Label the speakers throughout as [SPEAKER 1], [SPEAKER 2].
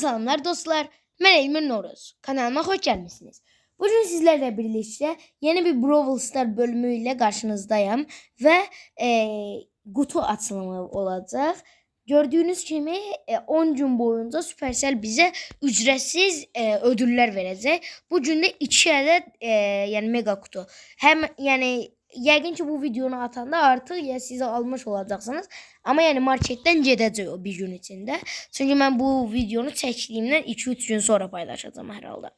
[SPEAKER 1] selamlar dostlar. Ben Elmir Noruz. Kanalıma hoş gelmişsiniz. Bugün sizlerle birlikte yeni bir Brawl Star bölümüyle karşınızdayım. Ve e, kutu açılımı olacak. Gördüğünüz gibi e, 10 gün boyunca Supercell bize ücretsiz e, ödüller verecek. Bugün de 2 adet e, yani mega kutu. Hem yani yəqin ki bu videonu atanda artık ya size almış olacaksınız. Ama yani marketten gedəcək o bir gün içinde. Çünkü ben bu videonu çəkdiyimdən 2-3 gün sonra paylaşacağım hər halda.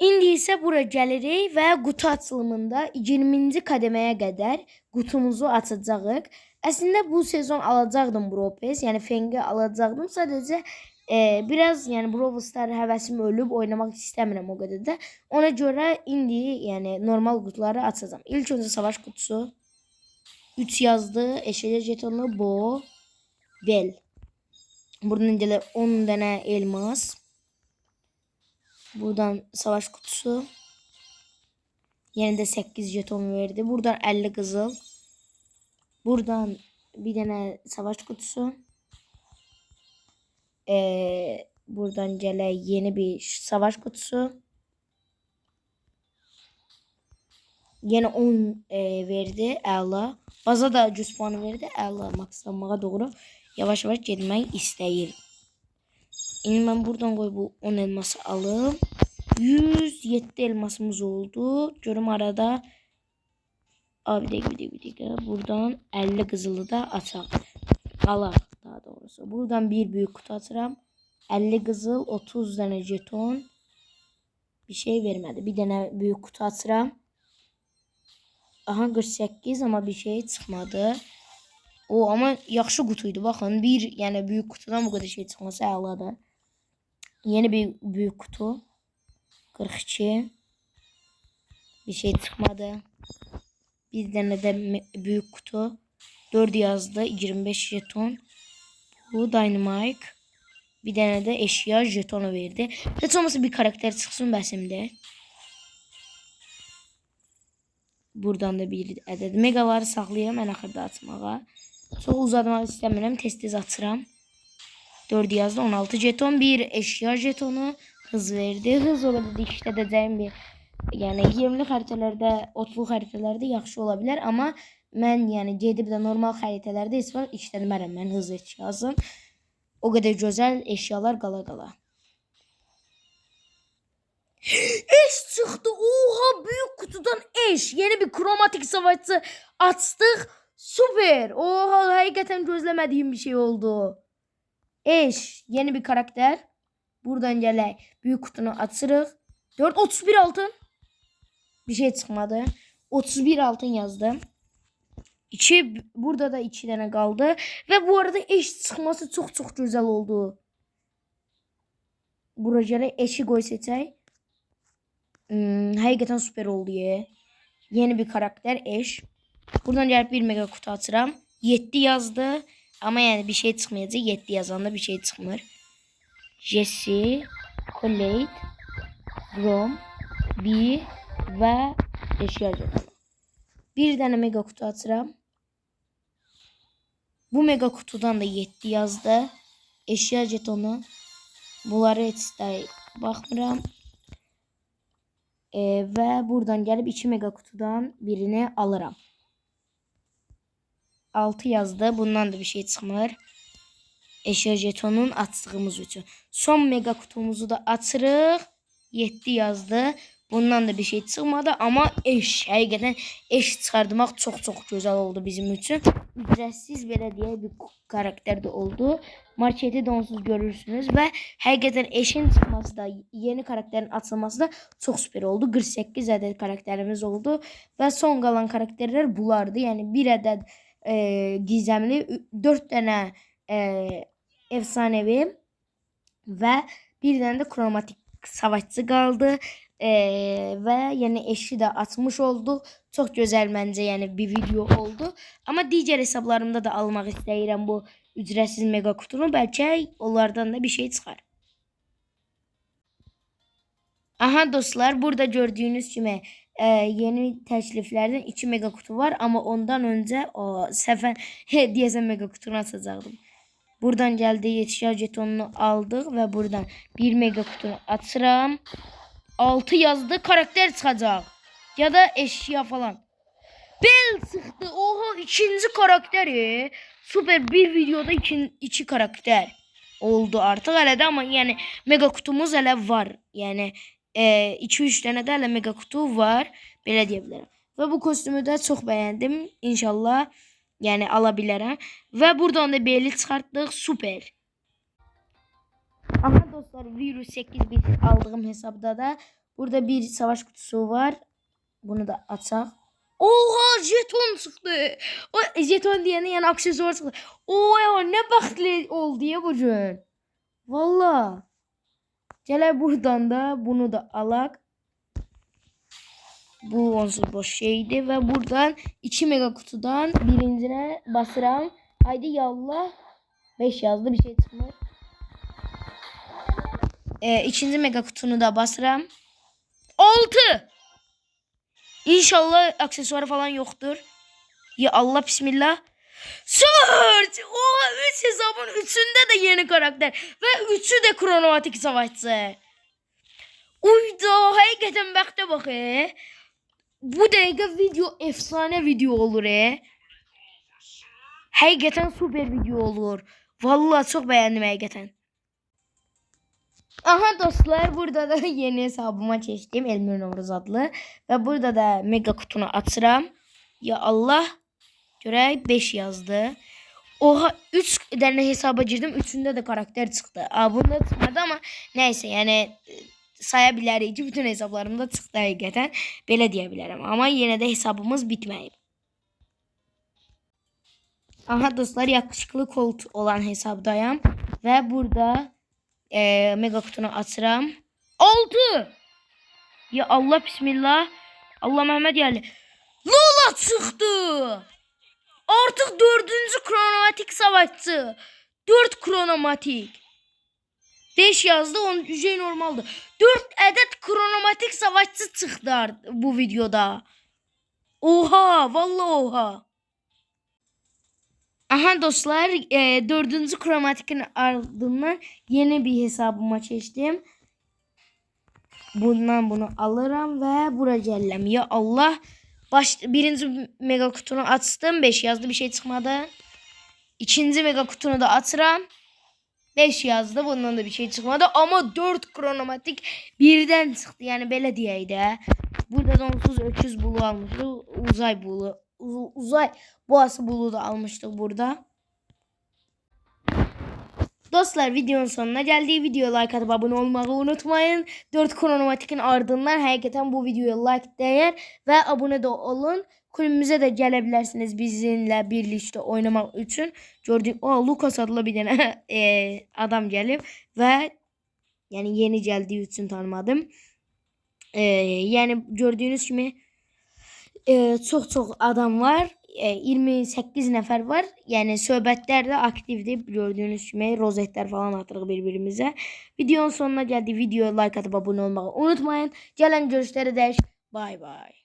[SPEAKER 1] İndi isə bura gəlirik və qutu açılımında 20-ci qədəməyə qədər qutumuzu açacağıq. Əslində bu sezon alacaqdım Pass, yəni Fengi alacaqdım. Sadəcə e, biraz yəni Brawl Star həvəsim ölüb oynamaq istəmirəm o qədər də. Ona görə indi yəni normal qutuları açacağam. İlk öncə savaş qutusu 3 yazdı. Eşeğe jetonu Bo. Bel. Buradan gələ 10 dənə elmas. Buradan savaş kutusu. Yine de 8 jeton verdi. Buradan 50 kızıl. Buradan bir tane savaş kutusu. Ee, buradan gələ yeni bir savaş kutusu. Yine 10 e, verdi. Əla. Baza da 100 puanı verdi. Əla makslanmağa doğru yavaş yavaş gelmək istəyir. İndi mən buradan qoy bu 10 elması alım. 107 elmasımız oldu. Görüm arada Abi de bir de bir de buradan 50 kızılı da açaq. Alaq doğrusu. Buradan bir büyük kutu atıram. 50 kızıl, 30 tane jeton. Bir şey vermedi. Bir tane büyük kutu atıram. Aha 48 ama bir şey çıxmadı. O ama yaxşı qutuydu. Baxın, bir yəni büyük kutudan bu qədər şey çıxması əladır. Yeni bir büyük kutu. 42. Bir şey çıkmadı. Bir de me- büyük kutu. 4 yazdı. 25 jeton. Bu Dynamite. Bir tane de eşya jetonu verdi. Hiç olmasa bir karakter çıksın bəsimdə. Buradan da bir ədəd megaları saxlayıram ən axırda açmağa. Çox uzatmaq istəmirəm. Tez-tez açıram. 4 yazdı 16 jeton bir eşya jetonu hız verdi. Hız olabilir işlədəcəyim bir yəni 20'li xəritələrdə, 30'lu xəritələrdə yaxşı ola bilər, amma mən yəni gedib də normal xəritələrdə heç vaxt işlətmərəm mən hız eşyasını. O qədər gözəl eşyalar qala qala. Eş çıxdı. Oha büyük kutudan eş. Yeni bir kromatik savaşçı açdıq. Süper. Oha həqiqətən gözləmədiyim bir şey oldu. Eş. Yeni bir karakter. Buradan gələk. Büyük kutunu açırıq. 4 31 altın. Bir şey çıkmadı. 31 altın yazdım. İki burada da iki tane kaldı ve bu arada eş çıkması çok çok güzel oldu. Buraya eşi koy seçey. Hmm, hakikaten süper oldu ya. Yeni bir karakter eş. Buradan gelip bir mega kutu atıram. 7 yazdı. Ama yani bir şey çıkmayacak. 7 yazanda bir şey çıkmır. Jesse, Colette, Grom, B ve eşya jetonu. Bir tane mega kutu atıram. Bu mega kutudan da 7 yazdı. Eşya jetonu. Bunları heç də baxmıram. Ee, ve buradan gelip 2 mega kutudan birini alırım. 6 yazdı. Bundan da bir şey çıkmır. Eşya jetonun açdığımız üçün. Son mega kutumuzu da açırıq. 7 yazdı. Bundan da bir şey çıxmadı. Amma eş, həqiqətən eş çıxartmaq çox-çox gözəl oldu bizim üçün. Ücretsiz belə deyə bir karakter de oldu. Marketi de onsuz görürsünüz və həqiqətən eşin çıxması da, yeni karakterin açılması da çox süper oldu. 48 ədəd karakterimiz oldu və son qalan karakterlər bulardı. Yəni bir ədəd e, gizemli, 4 tane e, efsanevi ve bir tane de kromatik savaşçı kaldı. E, ve yani eşi de atmış oldu. Çok güzel bence yani bir video oldu. Ama diğer hesaplarımda da almak istəyirəm bu ücretsiz mega kutunu. Belki onlardan da bir şey çıkar. Aha dostlar burada gördüğünüz gibi e, yeni tekliflerden 2 mega kutu var ama ondan önce o sefer hediyesen mega kutunu açacaktım. Buradan geldi yetişer jetonunu aldık ve buradan bir mega kutunu atıram. 6 yazdı karakter çıkacak. Ya da eşya falan. Bel çıktı. Oha ikinci karakteri. Süper bir videoda iki, iki karakter oldu artık hele de ama yani mega kutumuz hele var. Yani 2-3 tane de hele mega kutu var. Belə deyə bilərəm. Və bu kostümü də çox bəyəndim. İnşallah yəni ala bilərəm. Və buradan da beli çıxartdıq. Super. Aha dostlar virus 8 bit aldığım hesabda da burada bir savaş kutusu var. Bunu da açaq. Oha jeton çıktı. O jeton diyene yani aksesuar çıktı. Oha ne bəxtli oldu ya bu gün. Valla. Gələ buradan da bunu da alaq. Bu onsuz boş şeydi ve buradan 2 mega kutudan birincine basıram. Haydi yallah. 5 yazdı bir şey çıkmıyor. Ee, ikinci mega kutunu da basıram. 6. İnşallah aksesuarı falan yoktur. Ya Allah bismillah. Search! Oha 3 hesabın 3'ünde de yeni karakter. Ve 3'ü de kronomatik savaşçı. Uyda hakikaten bəxtə bax e. Bu dəqiqə video efsane video olur e. Həqiqətən super video olur. Vallahi çok beğendim həqiqətən. Aha dostlar burada da yeni hesabıma çeşdim Elmir Novruz adlı. Ve burada da mega kutunu açıram. Ya Allah. Görək 5 yazdı. Oha 3 tane hesaba girdim. Üçünde de karakter çıktı. Aa, bunda çıkmadı ama neyse yani e, ki bütün hesaplarımda çıktı həqiqətən. Belə deyə bilərəm. Amma yenə də hesabımız bitməyib. Aha dostlar yakışıklı kolt olan hesabdayım. Ve burada e, mega kutunu açıram. 6. Ya Allah bismillah. Allah Mehmet geldi. Lola çıktı. Artık dördüncü kronomatik savaşçı. Dört kronomatik. 5 yazdı onun şey normaldi. 4 adet kronomatik savaşçı çıktı bu videoda. Oha vallahi oha. Aha dostlar e, dördüncü kromatikin ardından yeni bir hesabıma çeşdim. Bundan bunu alırım ve buraya geldim. Ya Allah. Baş, birinci mega kutunu açtım. 5 yazdı bir şey çıkmadı. İkinci mega kutunu da atıram. 5 yazdı. Bundan da bir şey çıkmadı. Ama 4 kronomatik birden çıktı. Yani belediyeydi. Burada da onsuz öküz bulu almıştık. Uzay bulu. Uzay boğası bulu da almıştık burada. Dostlar videonun sonuna geldiği videoya like atıp abone olmayı unutmayın. 4 kronomatikin ardından hakikaten bu videoya like değer ve abone de olun. Kulübümüze de gelebilirsiniz bizimle birlikte oynamak için. Gördük o Lucas adlı bir tane eee, adam gelip ve yani yeni geldiği için tanımadım. Eee, yani gördüğünüz gibi e, çok çok adam var. E, 28 nefer var. Yani söhbətlər də aktivdir. Gördüyünüz kimi rozetlər falan atırıq bir-birimizə. Videonun sonuna gəldik. Videoya like atıp abone olmağı unutmayın. Gələn görüşlərə dək. Bay bay.